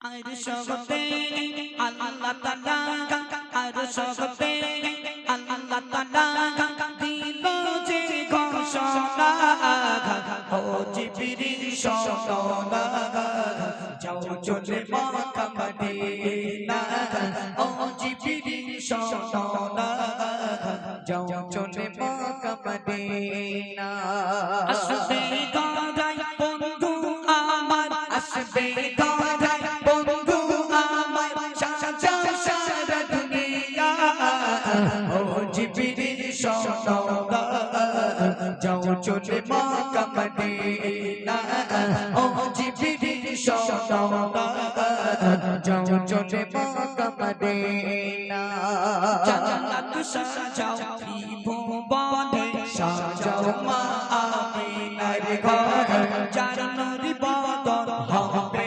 আর সগতে আল্লাহ তাআলা আর সগতে আল্লাহ তাআলা দিল যে ঘোষণা ও জিবরিল শোনা যাও চলে মক্কা, মদিনা ও জিবরিল শোনা যাও চলে মক্কা, মদিনা আসবে গড়াই ও জিবরিল শোনা যাও চলে মক্কা মদিনা ও জিবরিল শোনা যাও চলে মক্কা মদিনা জান্নাত সাজাও ত্রিভুবনে সাজাও মা আমিনার ঘর যার বদন হবে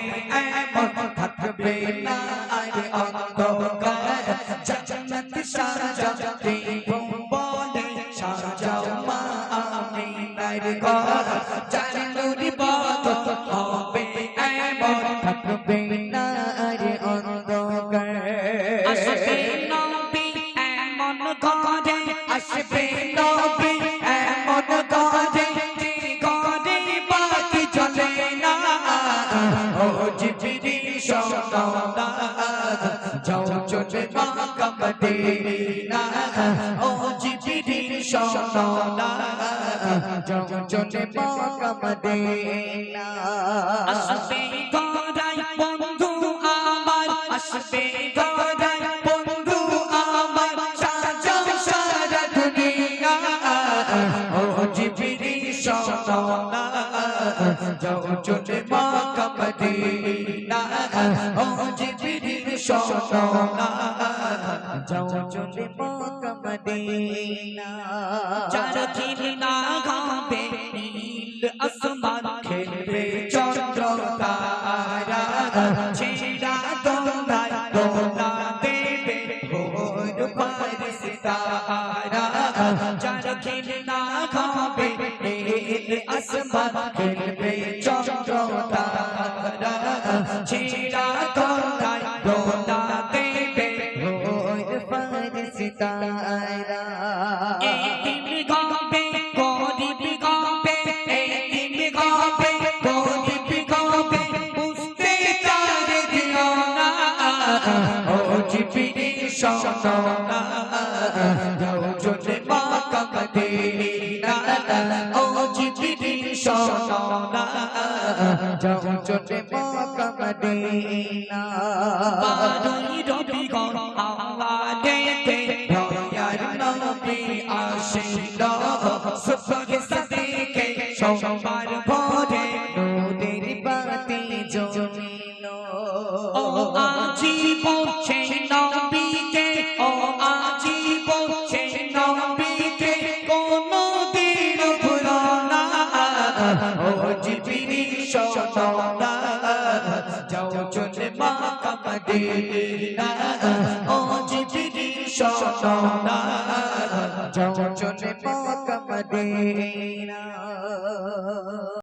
এমন থাকবে না আর অন্ধকার আমিনার ঘর যার নূরি বদন হবে এমন। থাকবে না আর অন্ধকার। আসবে নবী এমন ঘরে, আসবে নবী এমন ঘরে, যে বাকি চলে না। ও জিবরিল শোনা যাও চলে মক্কা মদিনা ও জিবরিল শোনা চলে মক্কা মদিনা যাও চলে মক্কা মদিনা ও জিবরিল শোনা যাও চলে মক্কা মদিনা যার ঘিরনা গাবে নীল আসমান খেলবে চন্দ্র তারা ছেড়া দোলায় দোলা দেবে ভোর পারে সিতারা যার ঘিরনা গাবে নীল আসমান খেলবে চন্দ্র তারা ছেড়া দোলায় দেবে ভোর পারে সিতারা। এতিম গাবে গরিব গাবে এতিম গাবে গরিব গাবে বুঝতে চারে দিও না ও জিবিরি শোনা, যাও চলে মাকা মদিনা বারোই রবিগণ আওয়াজেতে দয়ার নবী আসিল। সুবহে সাদিকে সোমবার ভোরে নূরের বাতি জ্বলিল। ও আজি পৌঁছে নবীকে সোনা যাও চলে মাকা মদিনা ও জিবিরি সোনা যাও চলে মাকা মদিনা